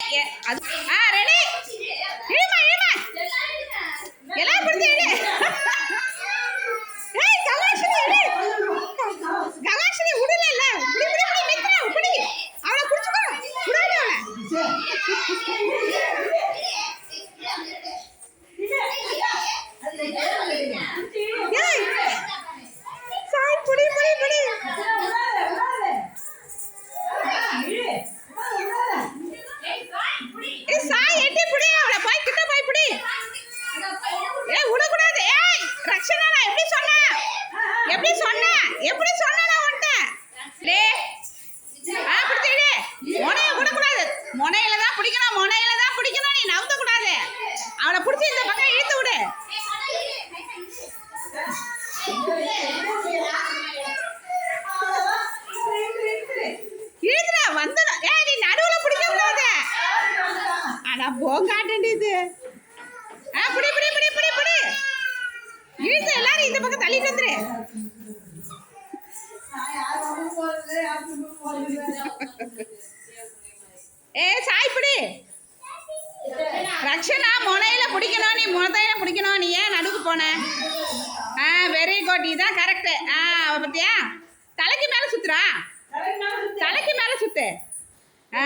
ஏ- அது ஆ ரெடி இழுமா இழுமா. எல்லாம் ஏய் கலாஷினி இழு கலாஷினி விடல புடி புடி புடி புடி. அவளை புடிச்சுக்கோ விடாத அவளை புடி ஏய் விடக்கூடாது. ஏய் ரக்ஷனா நான் எப்படி சொன்னேன் எப்படி சொன்னேன் எப்படி சொன்னேன் நான் உன்கிட்ட? லே ஆ பிடிச்சிடு முனைய விடக்கூடாது. முனையில தான் பிடிக்கணும் முனையில தான் பிடிக்கணும் நீ நவுத்த கூடாது பிடிச்சி இந்த பக்கம் இழுத்து விடு. இழுத்துடா வந்துடும் ஏய் நீ நடுவில் பிடிக்க கூடாது அட போங்காட்டண்டி இது ஆ புடி புடி புடி புடி புடி இழுத்து எல்லாரும் இந்த பக்கம் தள்ளி வந்துரு ஏ சாய் ரக்ஷனா முனையில பிடிக்கணும் நீ முனையில பிடிக்கணும். நீ ஏன் நடுவுக்கு போன? ஆ வெரி குட் இதான் கரெக்ட் ஆ பத்தியா? தலைக்கு மேல சுத்துறா. தலைக்கு மேல சுத்து. ஆ.